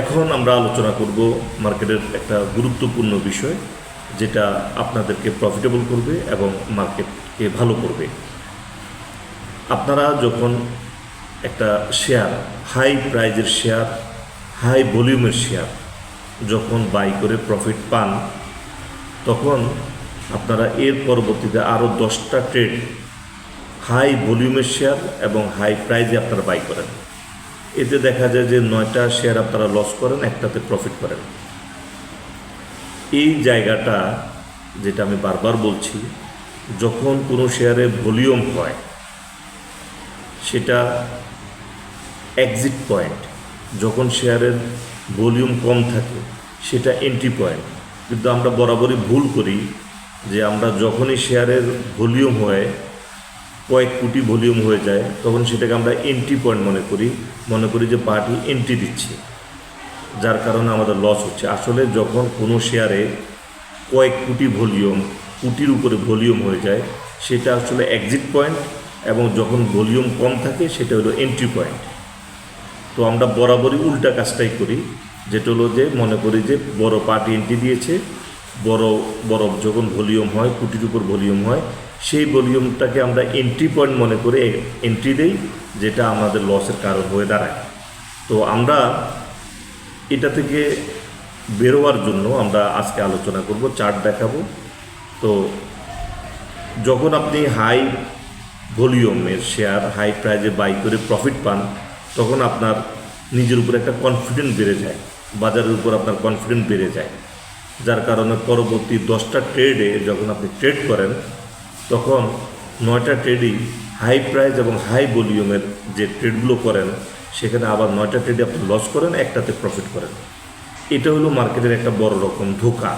এখন আমরা আলোচনা করব মার্কেটের একটা গুরুত্বপূর্ণ বিষয়, যেটা আপনাদেরকে প্রফিটেবল করবে এবং মার্কেটকে ভালো করবে। আপনারা যখন একটা শেয়ার হাই প্রাইজের শেয়ার হাই ভলিউমের শেয়ার যখন বাই করে প্রফিট পান, তখন আপনারা এর পরবর্তীতে আরও দশটা ট্রেড হাই ভলিউমের শেয়ার এবং হাই প্রাইজে আপনারা বাই করেন। এতে দেখা যায় যে নয়টা শেয়ার আপনারা লস করেন, একটাতে প্রফিট করেন। এই জায়গাটা যেটা আমি বারবার বলছি, যখন কোনো শেয়ারে ভলিউম হয়, সেটা এক্সিট পয়েন্ট যখন শেয়ারের ভলিউম কম থাকে, সেটা এন্ট্রি পয়েন্ট কিন্তু আমরা বরাবরই ভুল করি যে আমরা যখনই শেয়ারের ভলিউম হয় কয়েক কোটি ভলিউম হয়ে যায়, তখন সেটাকে আমরা এন্ট্রি পয়েন্ট মনে করি মনে করি যে পার্টি এন্ট্রি দিচ্ছে। যার কারণে আমাদের লস হচ্ছে। আসলে যখন কোনো শেয়ারে কয়েক কোটি ভলিউম, কোটির উপরে ভলিউম হয়ে যায়, সেটা আসলে এক্সিট পয়েন্ট এবং যখন ভলিউম কম থাকে, সেটা হলো এন্ট্রি পয়েন্ট তো আমরা বরাবরই উল্টা কাজটাই করি। যেটা হলো যে মনে করি যে বড় পার্টি এন্ট্রি দিয়েছে, বড় বড় যখন ভলিউম হয়, কোটির উপর ভলিউম হয় সেই ভলিউমটাকে আমরা এন্ট্রি পয়েন্ট মনে করে এন্ট্রি দেই, যেটা আমাদের লসের কারণ হয়ে দাঁড়ায়। তো আমরা এটা থেকে বেরোয়ার জন্য আমরা আজকে আলোচনা করব চার্ট দেখাবো। তো যখন আপনি হাই ভলিউমের শেয়ার হাই প্রাইজে বাই করে প্রফিট পান, তখন আপনার নিজের উপর একটা কনফিডেন্স বেড়ে যায়, বাজারের উপর আপনার কনফিডেন্স বেড়ে যায়। যার কারণে পরবর্তী দশটা ট্রেডে যখন আপনি ট্রেড করেন তখন নয়টা ট্রেডই হাই প্রাইস এবং হাই ভলিউমের যে ট্রেডগুলো করেন, সেখানে আবার নয়টা ট্রেডে আপনি লস করেন, একটাতে প্রফিট করেন। এটা হলো মার্কেটের একটা বড় রকম ধোকা।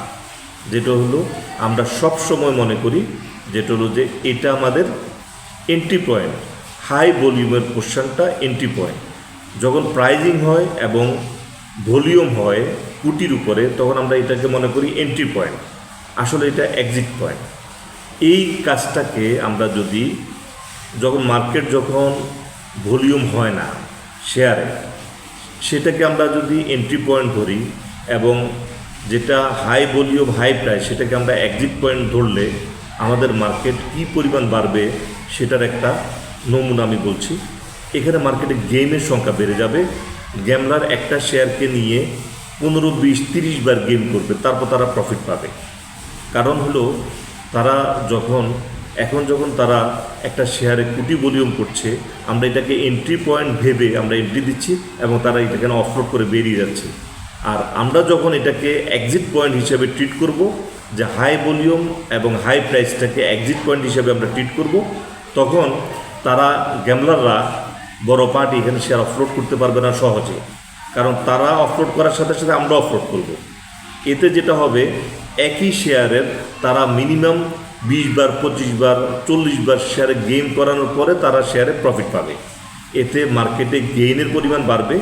যেটা হলো আমরা সব সময় মনে করি, যেটা হলো যে এটা আমাদের এন্ট্রি পয়েন্ট হাই ভলিউমের পোর্শনটা এন্ট্রি পয়েন্ট যখন প্রাইজিং হয় এবং ভলিউম হয়, কুটির উপরে, তখন আমরা এটাকে মনে করি এন্ট্রি পয়েন্ট আসলে এটা এক্সিট পয়েন্ট এই কাজটাকে আমরা যদি যখন মার্কেট যখন ভলিউম হয় না শেয়ারে সেটাকে আমরা যদি এন্ট্রি পয়েন্ট ধরি এবং যেটা হাই ভলিউম হাই প্রাইস সেটাকে আমরা এক্সিট পয়েন্ট ধরলে আমাদের মার্কেট কী পরিমাণ বাড়বে সেটার একটা নমুনা আমি বলছি। এখানে মার্কেটে গেমের সংখ্যা বেড়ে যাবে। গ্যামলার একটা শেয়ারকে নিয়ে পনেরো, বিশ, তিরিশ বার গেম করবে, তারপর তারা প্রফিট পাবে। কারণ হলো তারা যখন, এখন যখন তারা একটা শেয়ারে কুটি ভলিউম করছে, আমরা এটাকে এন্ট্রি পয়েন্ট ভেবে আমরা এন্ট্রি দিচ্ছি এবং তারা এটাকে অফলোড করে বেরিয়ে যাচ্ছে। আর আমরা যখন এটাকে এক্সিট পয়েন্ট হিসেবে ট্রিট করব, যে হাই ভলিউম এবং হাই প্রাইসটাকে এক্সিট পয়েন্ট হিসেবে আমরা ট্রিট করব, তখন তারা গ্যামলাররা বড় পার্টি এখানে শেয়ার অফলোড করতে পারবে না সহজে। কারণ তারা অফলোড করার সাথে সাথে আমরা অফলোড করব। এতে যেটা হবে একই শেয়ারের তারা মিনিমাম বিশ বার পঁচিশ বার চল্লিশ বার শেয়ারে গেম করানোর পরে তারা শেয়ারে প্রফিট পাবে। এতে মার্কেটে গেইনের পরিমাণ বাড়বে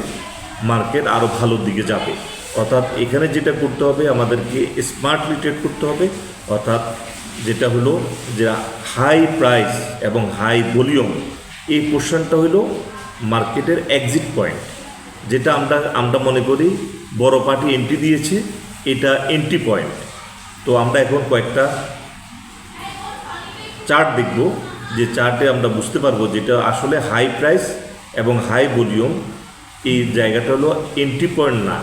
মার্কেট আরও ভালোর দিকে যাবে। অর্থাৎ এখানে যেটা করতে হবে, আমাদেরকে স্মার্টলি ট্রেড করতে হবে। অর্থাৎ যেটা হলো যে হাই প্রাইস এবং হাই ভলিউম এই পোর্শনটা হলো মার্কেটের এক্সিট পয়েন্ট যেটা আমরা আমরা মনে করি বড় পার্টি এন্ট্রি দিয়েছে, এটা এন্ট্রি পয়েন্ট তো আমরা এখন কয়েকটা চার্ট দেখব, যে চার্টে আমরা বুঝতে পারব যেটা আসলে হাই প্রাইস এবং হাই ভলিউম এই জায়গাটা হলো এন্ট্রি পয়েন্ট না,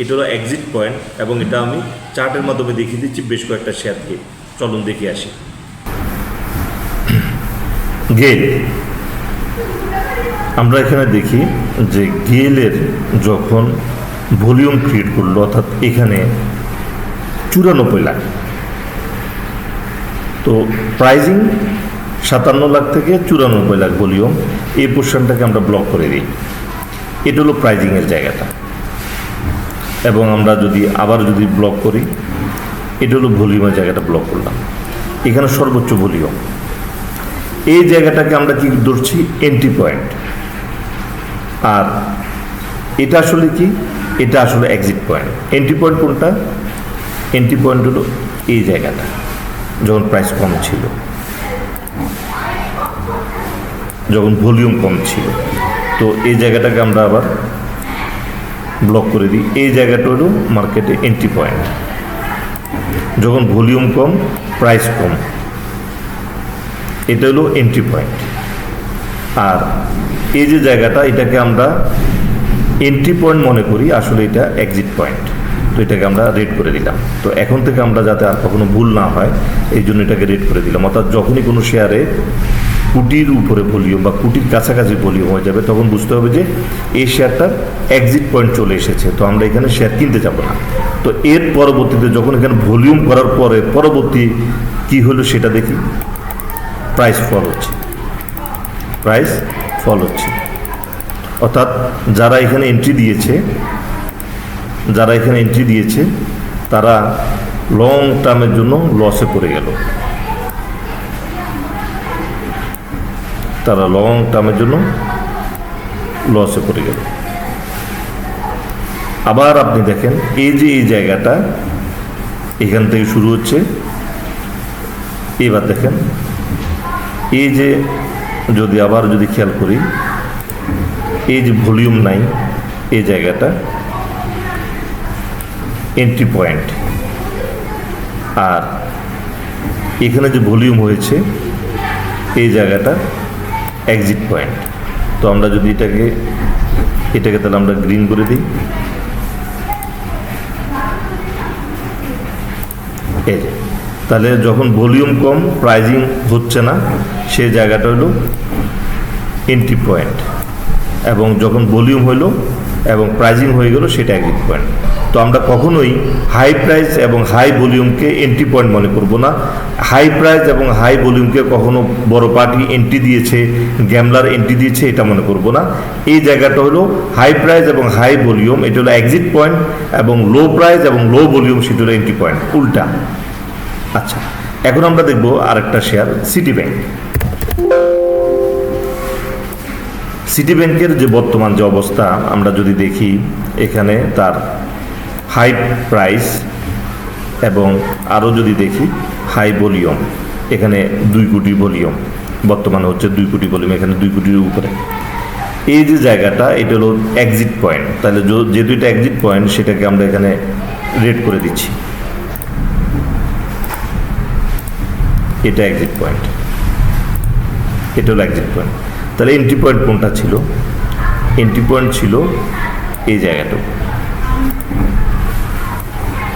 এটা হলো এক্সিট পয়েন্ট এবং এটা আমি চার্টের মাধ্যমে দেখিয়ে দিচ্ছি বেশ কয়েকটা শেয়ারকে চলুন দেখে আসি। গেল। আমরা এখানে দেখি যে গেলের যখন ভলিউম ক্রিয়েট করল, অর্থাৎ এখানে চুরানব্বই লাখ। তো প্রাইজিং সাতান্ন লাখ থেকে চুরানব্বই লাখ ভলিউম। এই পোর্শনটাকে আমরা ব্লক করে দিই। এটা হলো প্রাইজিংয়ের জায়গাটা। এবং আমরা যদি আবার যদি ব্লক করি, এটা হলো ভলিউমের জায়গাটা ব্লক করলাম। এখানে সর্বোচ্চ ভলিউম। এই জায়গাটাকে আমরা কি ধরছি? এন্ট্রি পয়েন্ট আর এটা আসলে কি? এটা আসলে এক্সিট পয়েন্ট এন্ট্রি পয়েন্ট কোনটা? এন্ট্রি পয়েন্ট হলো এই জায়গাটা, যখন প্রাইস কম ছিল। যখন ভলিউম কম ছিল। তো এই জায়গাটাকে আমরা আবার ব্লক করে দিই। এই জায়গাটা হলো মার্কেটে এন্ট্রি পয়েন্ট যখন ভলিউম কম প্রাইস কম, এটা হলো এন্ট্রি পয়েন্ট আর এই যে জায়গাটা, এটাকে আমরা এন্ট্রি পয়েন্ট মনে করি, আসলে এটা এক্সিট পয়েন্ট তো এটাকে আমরা রেড করে দিলাম তো এখন থেকে আমরা যাতে আর কখনো ভুল না হয়, এই জন্য এটাকে রেড করে দিলাম। অর্থাৎ যখনই কোনো শেয়ারে কুটির উপরে ভলিউম বা কুটির কাছাকাছি ভলিউম হয়ে যাবে, তখন বুঝতে হবে যে এই শেয়ারটার এক্সিট পয়েন্ট চলে এসেছে। তো আমরা এখানে শেয়ার কিনতে যাব না। তো এর পরবর্তীতে যখন এখানে ভলিউম করার পরে পরবর্তী কি হলো সেটা দেখি। প্রাইস ফল হচ্ছে। প্রাইস ফল হচ্ছে। অর্থাৎ যারা এখানে এন্ট্রি দিয়েছে যারা এখানে এন্ট্রি দিয়েছে, তারা লং টার্মের জন্য লসে পড়ে গেল। তারা লং টার্মের জন্য লসে পড়ে গেল। আবার আপনি দেখেন, এই যে এই জায়গাটা এখান থেকে শুরু হচ্ছে। এবার দেখেন, এই যে যদি আবার যদি খেয়াল করি, এই যে ভলিউম নাই, এই জায়গাটা এন্ট্রি পয়েন্ট আর এখানে যে ভলিউম হয়েছে, এই জায়গাটা এক্সিট পয়েন্ট তো আমরা যদি এটাকে এটাকে তাহলে আমরা গ্রিন করে দিই। এই তাহলে যখন ভলিউম কম প্রাইজিং হচ্ছে না, সেই জায়গাটা হলো এন্ট্রি পয়েন্ট এবং যখন ভলিউম হলো এবং প্রাইজিং হয়ে গেল, সেটা এক্সিট পয়েন্ট তো আমরা কখনোই হাই প্রাইস এবং হাই ভলিউমকে এন্ট্রি পয়েন্ট মনে করব না। হাই প্রাইস এবং হাই ভলিউমকে কখনো বড় পার্টি এন্ট্রি দিয়েছে গ্যামলার এন্ট্রি দিয়েছে, এটা মনে করব না। এই জায়গাটা হলো হাই প্রাইস এবং হাই ভলিউম এটা হলো এক্সিট পয়েন্ট এবং লো প্রাইস এবং লো ভলিউম সেটা হলো এন্ট্রি পয়েন্ট উল্টা। আচ্ছা এখন আমরা দেখব আরেকটা শেয়ার সিটি ব্যাংক সিটি ব্যাংকের যে বর্তমান যে অবস্থা, আমরা যদি দেখি, এখানে তার হাই প্রাইস এবং আরও যদি দেখি, হাই ভলিউম। এখানে দুই কোটি ভলিউম। বর্তমানে হচ্ছে দুই কোটি ভলিউম, এখানে দুই কোটির উপরে। এই যে জায়গাটা, এটা হলো এক্সিট পয়েন্ট তাহলে যেহেতু এটা এক্সিট পয়েন্ট সেটাকে আমরা এখানে রেড করে দিচ্ছি। এটা এক্সিট পয়েন্ট এটা হলো এক্সিট পয়েন্ট তাহলে এন্ট্রি পয়েন্ট কোনটা ছিল? এন্ট্রি পয়েন্ট ছিল এই জায়গাটা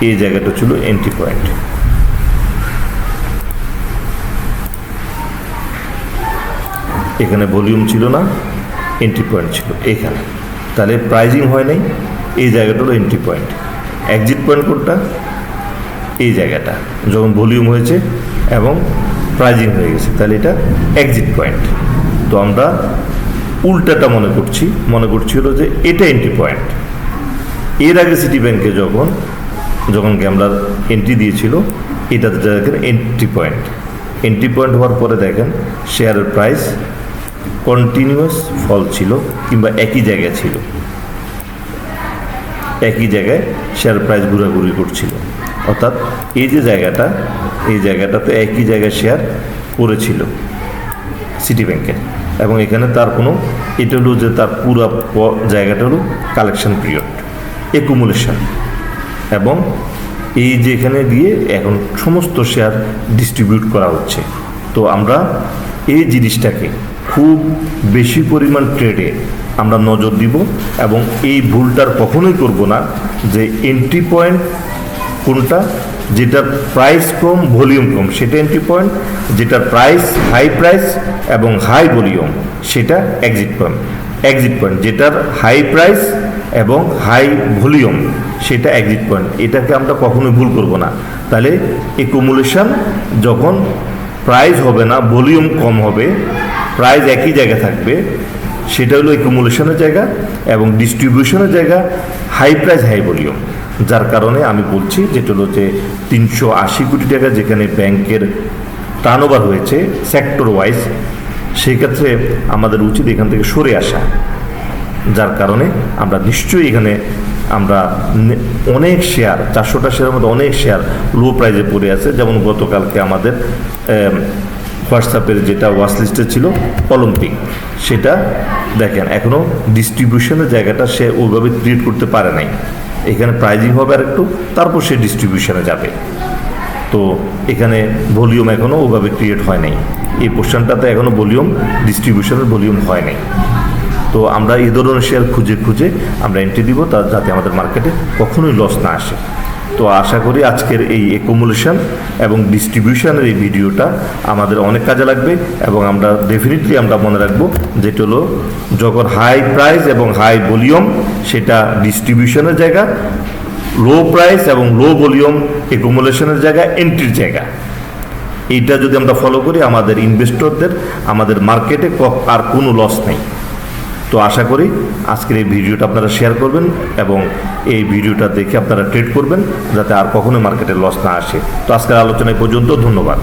এই জায়গাটা ছিল এন্ট্রি পয়েন্ট এখানে ভলিউম ছিল না এন্ট্রি পয়েন্ট ছিল। এখানে। তাহলে প্রাইজিং হয় নাই, এই জায়গাটা হলো এন্ট্রি পয়েন্ট এক্সিট পয়েন্ট কোনটা? এই জায়গাটা। যখন ভলিউম হয়েছে এবং প্রাইজিং হয়ে গেছে, তাহলে এটা এক্সিট পয়েন্ট তো আমরা উল্টাটা মনে করছি। মনে করছি হলো যে এটা এন্ট্রি পয়েন্ট এর আগে সিটি ব্যাংকে যখন যখন গ্যামলার এন্ট্রি দিয়েছিল, এটাতে দেখেন এন্ট্রি পয়েন্ট এন্ট্রি পয়েন্ট হওয়ার পরে দেখেন শেয়ারের প্রাইস কন্টিনিউয়াস ফল ছিল কিংবা একই জায়গায় ছিল। একই জায়গায় শেয়ার প্রাইস ঘোরাঘুরি করছিল। অর্থাৎ এই যে জায়গাটা, এই জায়গাটাতে একই জায়গায় শেয়ার পড়েছিল সিটি ব্যাংকের এবং এখানে তার কোনো, এটা হলো যে তার পুরো জায়গাটা হলো কালেকশন পিরিয়ড একুমুলেশন এবং এই যে এখানে দিয়ে এখন সমস্ত শেয়ার ডিস্ট্রিবিউট করা হচ্ছে। তো আমরা এই জিনিসটাকে খুব বেশি পরিমাণ ট্রেডে আমরা নজর দিব এবং এই ভুলটার কখনোই করব না যে এন্ট্রি পয়েন্ট কোনটা, যেটার প্রাইস কম ভলিউম কম সেটা এন্ট্রি পয়েন্ট যেটার প্রাইস হাই প্রাইস এবং হাই ভলিউম সেটা এক্সিট পয়েন্ট এক্সিট পয়েন্ট যেটার হাই প্রাইস এবং হাই ভলিউম সেটা এক্সিট পয়েন্ট এটাকে আমরা কখনোই ভুল করব না। তাহলে একুমুলেশন যখন প্রাইস হবে না ভলিউম কম হবে প্রাইস একই জায়গায় থাকবে, সেটা হলো একুমুলেশনের জায়গা এবং ডিস্ট্রিবিউশনের জায়গা হাই প্রাইস হাই ভলিউম যার কারণে আমি বলছি যেটা হলো যে তিনশো আশি কোটি টাকা যেখানে ব্যাংকের টার্নওভার হয়েছে সেক্টর ওয়াইজ সেক্ষেত্রে আমাদের উচিত এখান থেকে সরে আসা। যার কারণে আমরা নিশ্চয়ই এখানে আমরা অনেক শেয়ার চারশোটা শেয়ারের মধ্যে অনেক শেয়ার লো প্রাইজে পড়ে আছে। যেমন গতকালকে আমাদের হোয়াটসঅ্যাপের যেটা ওয়াচ লিস্টে ছিল অলিম্পিক সেটা দেখেন এখনও ডিস্ট্রিবিউশনের জায়গাটা সে ওইভাবে ক্রিয়েট করতে পারে নাই। এখানে প্রাইজিং হবে আর একটু তারপর সে ডিস্ট্রিবিউশনে যাবে। তো এখানে ভলিউম এখনও ওভাবে ক্রিয়েট হয় নাই। এই পোর্শনটাতে এখনও ভলিউম ডিস্ট্রিবিউশনের ভলিউম হয় নাই। তো আমরা এই ধরনের শেয়ার খুঁজে খুঁজে আমরা এন্ট্রি দিব, তা যাতে আমাদের মার্কেটে কখনোই লস না আসে। তো আশা করি আজকের এই একুমুলেশন এবং ডিস্ট্রিবিউশনের এই ভিডিওটা আমাদের অনেক কাজে লাগবে এবং আমরা ডেফিনেটলি আমরা মনে রাখব যেটা হলো যখন হাই প্রাইস এবং হাই ভলিউম সেটা ডিস্ট্রিবিউশনের জায়গা লো প্রাইস এবং লো ভলিউম একুমুলেশনের জায়গা এন্ট্রির জায়গা। এইটা যদি আমরা ফলো করি, আমাদের ইনভেস্টরদের আমাদের মার্কেটে আর কোনো লস নেই। তো আশা করি আজকের এই ভিডিওটা আপনারা শেয়ার করবেন এবং এই ভিডিওটা দেখে আপনারা ট্রেড করবেন যাতে আর কখনো মার্কেটে লস না আসে। তো আজকের আলোচনায় পর্যন্ত, ধন্যবাদ।